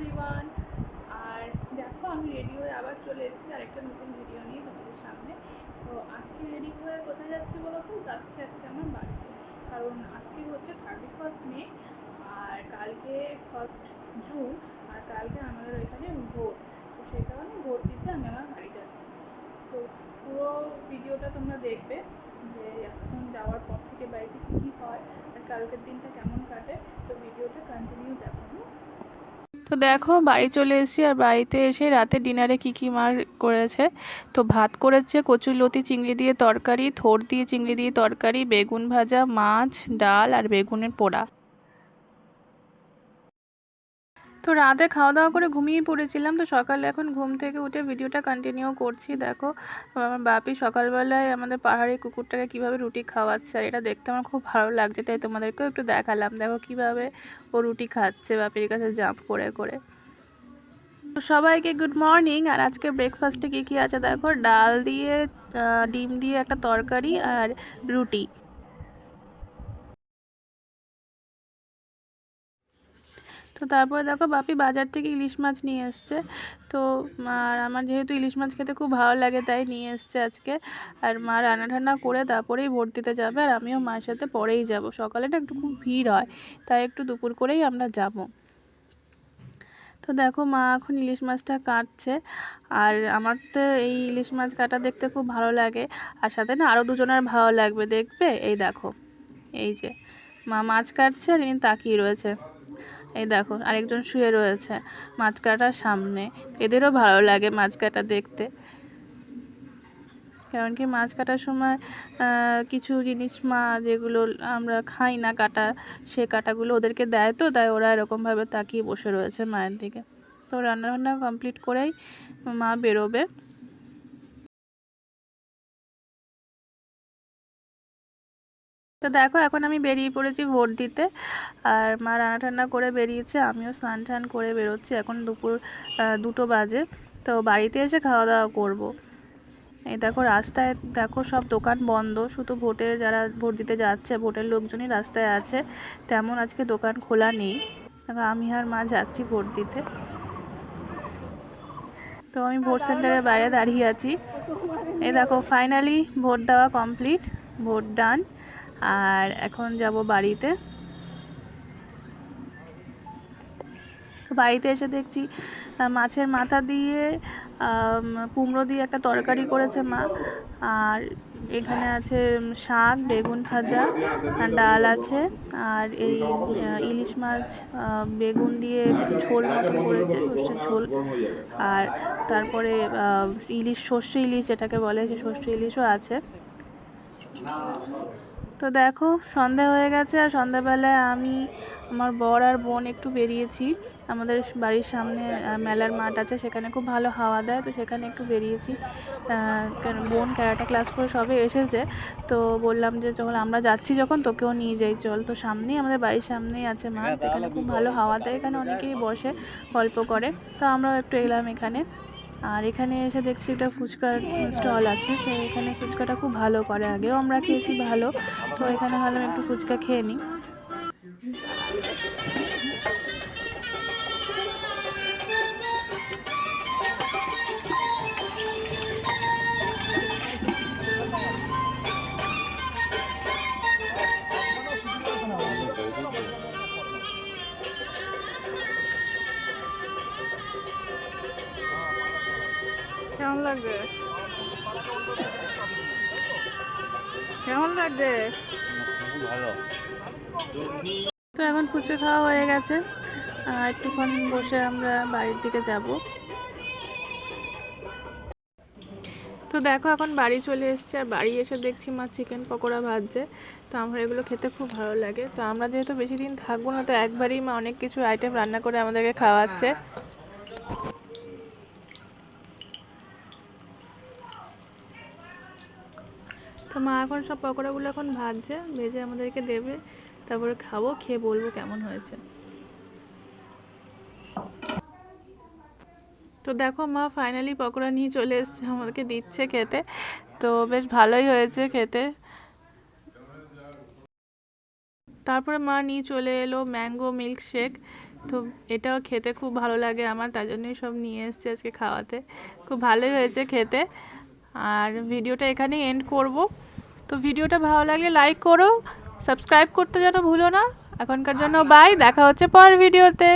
Everyone আর দেখো, আমি ready হয়ে আবার চলে এসেছি আরেকটা নতুন ভিডিও নিয়ে তোমাদের সামনে। তো আজকে রেডি হয়ে কোথায় যাচ্ছি বলো তো? যাচ্ছি আজকে আমার বাড়িতে। কারণ আজকে হচ্ছে থার্টি ফার্স্ট মে, আর কালকে ফার্স্ট জুন আর কালকে আমাদের ওইখানে ভোট। তো সেই কারণে ভোট দিতে আমি আমার বাড়ি যাচ্ছি। তো পুরো ভিডিওটা তোমরা দেখবে যে এখন যাওয়ার পর থেকে বাড়িতে কী কী হয়, আর কালকের দিনটা কেমন কাটে। তো ভিডিওটা কন্টিনিউ দেখো? তো দেখো, বাড়ি চলে এসেছি আর বাড়িতে এসে রাতে ডিনারে কী কী মার করেছে? তো ভাত করেছে কচুর লতি চিংড়ি দিয়ে তরকারি থোর দিয়ে চিংড়ি দিয়ে তরকারি, বেগুন ভাজা, মাছ, ডাল আর বেগুনের পোড়া। তো রাতে খাওয়া দাওয়া করে ঘুমিয়ে পড়েছিলাম। তো সকালে এখন ঘুম থেকে উঠে ভিডিওটা কন্টিনিউ করছি। দেখো, আমার বাপি সকালবেলায় আমাদের পাহাড়ি কুকুরটাকে কীভাবে রুটি খাওয়াচ্ছে আর এটা দেখতে আমার খুব ভালো লাগছে, তাই তোমাদেরকেও একটু দেখালাম। দেখো কীভাবে ও রুটি খাচ্ছে বাপির কাছে জাম্প করে করে। সবাইকে গুড মর্নিং আর আজকে ব্রেকফাস্টে কী কী আছে? দেখো, ডাল দিয়ে ডিম দিয়ে একটা তরকারি আর রুটি। তো তারপরে দেখো বাপি বাজার থেকে ইলিশ মাছ নিয়ে এসছে। তো, আর আমার যেহেতু ইলিশ মাছ খেতে খুব ভালো লাগে, তাই নিয়ে এসছে আজকে। আর মা রান্না ঠান্না করে তারপরেই ভোট দিতে যাবে, আর আমিও মার সাথে পরেই যাব। সকালে না একটু খুব ভিড় হয়, তাই একটু দুপুর করেই আমরা যাব। তো দেখো মা এখন ইলিশ মাছটা কাটছে, আর আমার তো এই ইলিশ মাছ কাটা দেখতে খুব ভালো লাগে। আর সাথে না আরও দুজনের ভালো লাগবে, দেখবে? এই দেখো, এই যে মা মাছ কাটছে আর ইনি তাকিয়ে রয়েছে। এই দেখো, আরেকজন শুয়ে রয়েছে মাছ কাটার সামনে। এদেরও ভালো লাগে মাছ কাটা দেখতে। কারণ কি মাছ কাটার সময় কিছু জিনিস মা, যেগুলো আমরা খাই না কাটা, সে কাটাগুলো ওদেরকে দেয় তো, তাই ওরা এরকমভাবে তাকিয়ে বসে রয়েছে মায়ের দিকে। তো রান্নাবান্না কমপ্লিট করেই মা বেরোবে। তো দেখো, এখন আমি বেরিয়ে পড়েছি ভোট দিতে। আর মা রান্না টান্না করে বেরিয়েছে, আমিও স্নান টান করে বেরোচ্ছি। এখন দুপুর দুটো বাজে। তো বাড়িতে এসে খাওয়া দাওয়া করব। এই দেখো, রাস্তায় দেখো সব দোকান বন্ধ। শুধু ভোটে যারা ভোট দিতে যাচ্ছে, ভোটের লোকজনই রাস্তায় আছে। তেমন আজকে দোকান খোলা নেই। আমি আর মা যাচ্ছি ভোট দিতে। তো আমি ভোট সেন্টারের বাইরে দাঁড়িয়ে আছি। এই দেখো, ফাইনালি ভোট দেওয়া কমপ্লিট, ভোট ডান। আর এখন যাব বাড়িতে। তো বাড়িতে এসে দেখছি মাছের মাথা দিয়ে কুমড়ো দিয়ে একটা তরকারি করেছে মা। আর এখানে আছে শাক, বেগুন ভাজা ডাল আছে। আর এই ইলিশ মাছ বেগুন দিয়ে ঝোল মতন করেছে, সর্ষের ঝোল। আর তারপরে ইলিশ, সর্ষে ইলিশ যেটাকে বলে সেই সর্ষে ইলিশও আছে। তো দেখো সন্ধে হয়ে গেছে আর সন্ধ্যাবেলায় আমি আমার বর আর বোন একটু বেরিয়েছি। আমাদের বাড়ির সামনে মেলার মাঠ আছে সেখানে খুব ভালো হাওয়া দেয় তো সেখানে একটু বেরিয়েছি। কারণ বোন ক্যারাটা ক্লাস করে সবে এসেছে তো বললাম যে যখন আমরা যাচ্ছি যখন তোকেও নিয়ে যাই চল। তো সামনেই আমাদের বাড়ির সামনেই আছে মাঠ এখানে খুব ভালো হাওয়া দেয় এখানে অনেকেই বসে গল্প করে। তো আমরাও একটু এলাম এখানে। আর এখানে এসে দেখছি একটা ফুচকার স্টল আছে। তো এখানে ফুচকাটা খুব ভালো করে আগেও আমরা খেয়েছি ভালো। তো এখানে ভালো একটু ফুচকা খেয়ে নিই। কেমন তো এখন ফুচকা খাওয়া হয়ে গেছে। একটুক্ষণ বসে আমরা বাড়ির দিকে যাব। তো দেখো, এখন বাড়ি চলে এসেছি আর বাড়ি এসে দেখছি মা চিকেন পকোড়া ভাজছে। তো আমার এগুলো খেতে খুব ভালো লাগে। তো আমরা যেহেতু বেশি দিন থাকব না, তো একবারই মা অনেক কিছু আইটেম রান্না করে আমাদেরকে খাওয়াচ্ছে। তো মা এখন সব পকোড়াগুলো এখন ভাজছে, ভেজে আমাদেরকে দেবে, তারপরে খাব, খেয়ে বলব কেমন হয়েছে। তো দেখো মা ফাইনালি পকোড়া নিয়ে চলে এসছে, আমাদেরকে দিচ্ছে খেতে। তো বেশ ভালোই হয়েছে খেতে। তারপরে মা নিয়ে চলে এলো ম্যাঙ্গো মিল্ক শেক তো এটাও খেতে খুব ভালো লাগে আমার তাই জন্যই সব নিয়ে এসেছি আজকে খাওয়াতে। খুব ভালোই হয়েছে খেতে। আর ভিডিওটা এখানেই এন্ড করব। তো ভিডিওটা ভালো লাগলে লাইক করো সাবস্ক্রাইব করতে যেন ভুলো না। এখনকার জন্য বাই দেখা হচ্ছে পরের ভিডিওতে